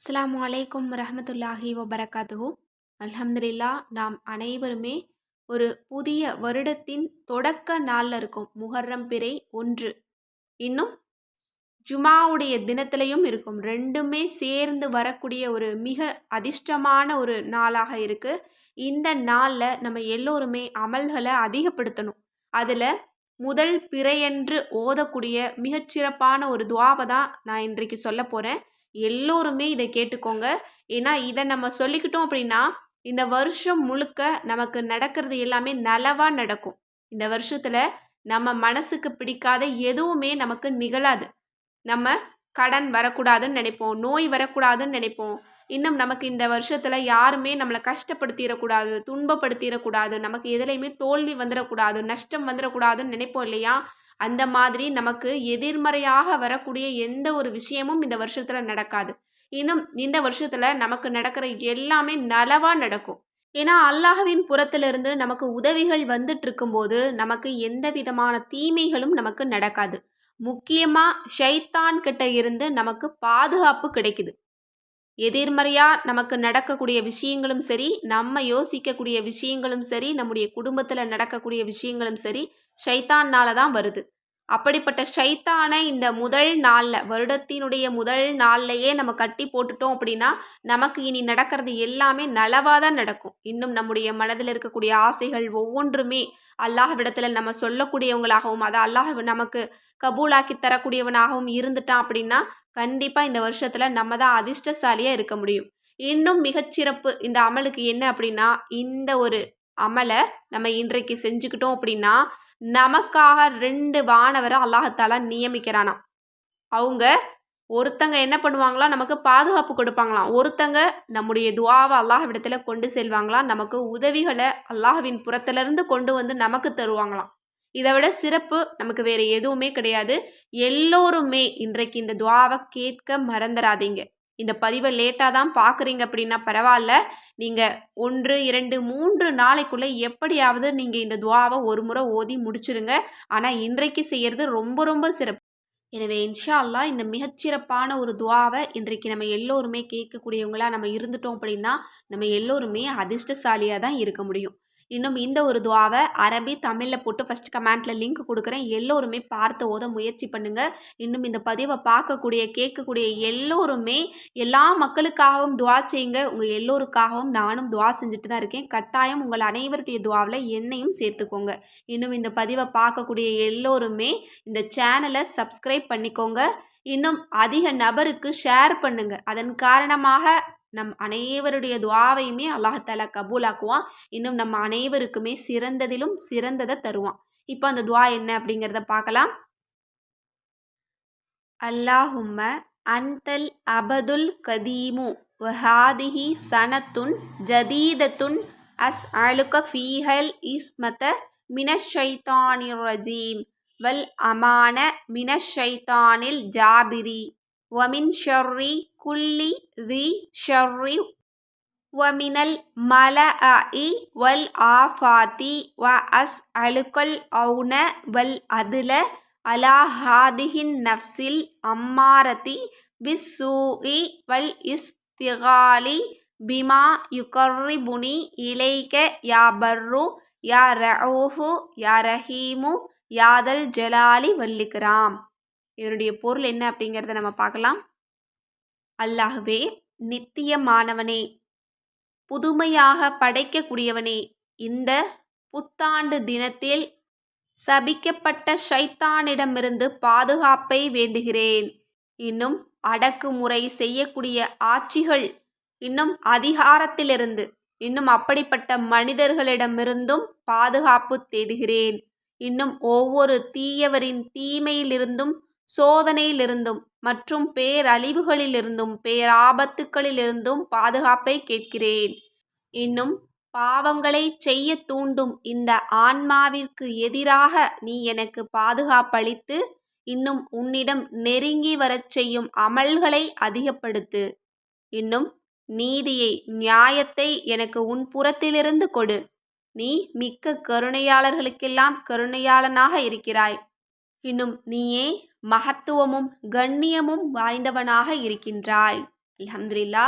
அஸ்லாம் அலைக்கும் ரஹமத்துல்லாஹி வபரகாத்துஹு. அல்ஹம்துலில்லா நாம் அனைவருமே ஒரு புதிய வருடத்தின் தொடக்க நாளில் இருக்கும். முஹர்ரம் பிறை ஒன்று. இன்னும் ஜுமாவுடைய தினத்திலையும் இருக்கும். ரெண்டுமே சேர்ந்து வரக்கூடிய ஒரு மிக அதிர்ஷ்டமான ஒரு நாளாக இருக்குது இந்த நாளில் நம்ம எல்லோருமே அமல்களை அதிகப்படுத்தணும். அதில் முதல் பிறையன்று ஓதக்கூடிய மிகச்சிறப்பான ஒரு துவாவை தான் நான் இன்றைக்கு சொல்ல போகிறேன் எல்லோருமே இதை கேட்டுக்கோங்க. ஏன்னா இதை நம்ம சொல்லிக்கிட்டோம் அப்படின்னா இந்த வருஷம் முழுக்க நமக்கு நடக்கிறது எல்லாமே நலவாக நடக்கும். இந்த வருஷத்தில் நம்ம மனசுக்கு பிடிக்காத எதுவுமே நமக்கு நிகழாது. நம்ம கடன் வரக்கூடாதுன்னு நினைப்போம் நோய் வரக்கூடாதுன்னு நினைப்போம். இன்னும் நமக்கு இந்த வருஷத்தில் யாருமே நம்மளை கஷ்டப்படுத்திடக்கூடாது துன்பப்படுத்திடக்கூடாது நமக்கு எதுலையுமே தோல்வி வந்துடக்கூடாது நஷ்டம் வந்துடக்கூடாதுன்னு நினைப்போம் இல்லையா? அந்த மாதிரி நமக்கு எதிர்மறையாக வரக்கூடிய எந்த ஒரு விஷயமும் இந்த வருஷத்தில் நடக்காது. இன்னும் இந்த வருஷத்தில் நமக்கு நடக்கிற எல்லாமே நலவாக நடக்கும். ஏன்னா அல்லாஹ்வின் புறத்திலிருந்து நமக்கு உதவிகள் வந்துட்டு இருக்கும்போது நமக்கு எந்த விதமான தீமைகளும் நமக்கு நடக்காது. முக்கியமாக ஷைத்தான் கிட்ட இருந்து நமக்கு பாதுகாப்பு கிடைக்குது. எதிர்மறையாக நமக்கு நடக்கக்கூடிய விஷயங்களும் சரி நம்ம யோசிக்கக்கூடிய விஷயங்களும் சரி நம்முடைய குடும்பத்தில் நடக்கக்கூடிய விஷயங்களும் சரி ஷைத்தான்னால தான் வருது. அப்படிப்பட்ட ஷைத்தானை இந்த முதல் நாளில் வருடத்தினுடைய முதல் நாள்லையே நம்ம கட்டி போட்டுட்டோம் அப்படின்னா நமக்கு இனி நடக்கிறது எல்லாமே நலவாக தான் நடக்கும். இன்னும் நம்முடைய மனதில் இருக்கக்கூடிய ஆசைகள் ஒவ்வொன்றுமே அல்லாஹ்விடத்தில் நம்ம சொல்லக்கூடியவங்களாகவும் அதை அல்லாஹ் நமக்கு கபூலாக்கி தரக்கூடியவனாகவும் இருந்துட்டான் அப்படின்னா கண்டிப்பாக இந்த வருஷத்தில் நம்ம தான் அதிர்ஷ்டசாலியாக இருக்க முடியும். இன்னும் மிகச்சிறப்பு இந்த அமலுக்கு என்ன அப்படின்னா இந்த ஒரு அமலை நம்ம இன்றைக்கு செஞ்சுக்கிட்டோம் அப்படின்னா நமக்காக ரெண்டு வானவரை அல்லாஹத்தாலா நியமிக்கிறானா அவங்க ஒருத்தங்க என்ன பண்ணுவாங்களாம் நமக்கு பாதுகாப்பு கொடுப்பாங்களாம். ஒருத்தங்க நம்முடைய துவாவை அல்லாஹ்விடத்தில் கொண்டு செல்வாங்களாம். நமக்கு உதவிகளை அல்லாஹ்வின் புறத்திலிருந்து கொண்டு வந்து நமக்கு தருவாங்களாம். இதை விட சிறப்பு நமக்கு வேறு எதுவுமே கிடையாது. எல்லோருமே இன்றைக்கு இந்த துவாவை கேட்க மறந்துடாதீங்க இந்த பதிவை லேட்டாக தான் பார்க்குறீங்க அப்படின்னா பரவாயில்ல. நீங்கள் ஒன்று இரண்டு மூன்று நாளைக்குள்ளே எப்படியாவது நீங்கள் இந்த துவாவை ஒரு முறை ஓதி முடிச்சிருங்க. ஆனால் இன்றைக்கு செய்கிறது ரொம்ப ரொம்ப சிறப்பு. எனவே இன்ஷா அல்லா இந்த மிகச்சிறப்பான ஒரு துவாவை இன்றைக்கு நம்ம எல்லோருமே கேட்கக்கூடியவங்களாக நம்ம இருந்துட்டோம் அப்படின்னா நம்ம எல்லோருமே அதிர்ஷ்டசாலியாக தான் இருக்க முடியும். இன்னும் இந்த ஒரு துவாவை அரபி தமிழில் போட்டு ஃபஸ்ட் கமெண்ட்டில் லிங்க் கொடுக்குறேன். எல்லோருமே பார்த்து ஓத முயற்சி பண்ணுங்கள் இன்னும் இந்த பதிவை பார்க்கக்கூடிய கேட்கக்கூடிய எல்லோருமே எல்லா மக்களுக்காகவும் துவா செய்யுங்க. உங்கள் எல்லோருக்காகவும் நானும் துவா செஞ்சுட்டு தான் இருக்கேன். கட்டாயம் உங்கள் அனைவருடைய துவாவில் என்னையும் சேர்த்துக்கோங்க. இன்னும் இந்த பதிவை பார்க்கக்கூடிய எல்லோருமே இந்த சேனலை சப்ஸ்கிரைப் பண்ணிக்கோங்க. இன்னும் அதிக நபருக்கு ஷேர் பண்ணுங்க. அதன் காரணமாக நம் அனைவருடைய துவாவையுமே அல்லாஹால கபூலாக்குவான். இன்னும் நம்ம அனைவருக்குமே சிறந்ததிலும் சிறந்ததை தருவான். இப்போ அந்த துவா என்ன அப்படிங்கிறத பார்க்கலாம். அல்லாஹும்ம அந்தல் அபதுல் கதீமு வஹாதிஹி சனத்துன் ஜதீதத்துன் அஸ் அலுக ஃபீஹல் இஸ்மத மினஷைத்தானிர் ரஜீம் வல் அமான மினஷைத்தானில் ஜாபிரி ஒமின் ஷர்ரி குல்லி தி ஷர்ரி வமினல் மலஇ வல் ஆஃபாத்தி வ அஸ் அலுக்கல் அவுன வல் அதுல அலா ஹாதிஹின் நஃப்சில் அம்மாரதி பிஸ்ஸூஇ வல் இஸ்திகாலி பிமா யுகர்ரிபுனி இலைக யா பர்ரு யா ரഊஃபு யா ரஹீமு யாதல் ஜலாலி வல்லிக்ராம் இதனுடைய பொருள் என்ன அப்படிங்கிறத நம்ம பார்க்கலாம் அல்லாஹ்வே நித்தியமானவனே புதுமையாக படைக்கக்கூடியவனே இந்த புத்தாண்டு தினத்தில் சபிக்கப்பட்ட ஷைத்தானிடமிருந்து பாதுகாப்பை வேண்டுகிறேன். இன்னும் அடக்குமுறை செய்யக்கூடிய ஆட்சிகள் இன்னும் அதிகாரத்திலிருந்து இன்னும் அப்படிப்பட்ட மனிதர்களிடமிருந்தும் பாதுகாப்பு தேடுகிறேன். இன்னும் ஒவ்வொரு தீயவரின் தீமையிலிருந்தும் சோதனையிலிருந்தும் மற்றும் பேரழிவுகளிலிருந்தும் பேராபத்துக்களிலிருந்தும் பாதுகாப்பை கேட்கிறேன். இன்னும் பாவங்களை செய்ய தூண்டும் இந்த ஆன்மாவிற்கு எதிராக நீ எனக்கு பாதுகாப்பளித்து இன்னும் உன்னிடம் நெருங்கி வரச் செய்யும் அமல்களை அதிகப்படுத்து. இன்னும் நீதியை நியாயத்தை எனக்கு உன் புறத்திலிருந்து கொடு. நீ மிக்க கருணையாளர்களுக்கெல்லாம் கருணையாளனாக இருக்கிறாய். இன்னும் நீயே மகத்துவமும் கண்ணியமும் வாய்ந்தவனாக இருக்கின்றாய். அலமதுல்லா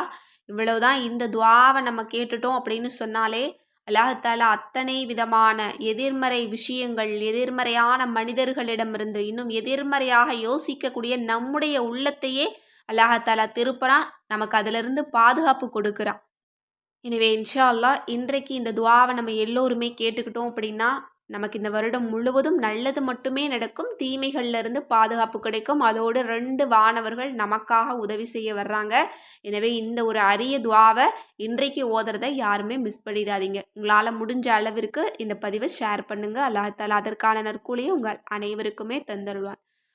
இவ்வளவுதான் இந்த துவாவை நம்ம கேட்டுட்டோம் அப்படின்னு சொன்னாலே அல்லாஹாலா அத்தனை விதமான எதிர்மறை விஷயங்கள் எதிர்மறையான மனிதர்களிடமிருந்து இன்னும் எதிர்மறையாக யோசிக்கக்கூடிய நம்முடைய உள்ளத்தையே அல்லாஹாலா திருப்புறான் நமக்கு அதிலிருந்து பாதுகாப்பு கொடுக்குறான். எனவே இன்ஷா அல்லாஹ் இன்றைக்கு இந்த துவாவை நம்ம எல்லோருமே கேட்டுக்கிட்டோம் அப்படின்னா நமக்கு இந்த வருடம் முழுவதும் நல்லது மட்டுமே நடக்கும். தீமைகள்லேருந்து பாதுகாப்பு கிடைக்கும். அதோடு ரெண்டு வானவர்கள் நமக்காக உதவி செய்ய வர்றாங்க. எனவே இந்த ஒரு அரிய துவாவை இன்றைக்கு ஓதுறதை யாருமே மிஸ் பண்ணிடாதீங்க. உங்களால் முடிஞ்ச அளவிற்கு இந்த பதிவை ஷேர் பண்ணுங்கள் அல்லாஹால அதற்கான நற்கூலியை உங்கள் அனைவருக்குமே தந்தருவான்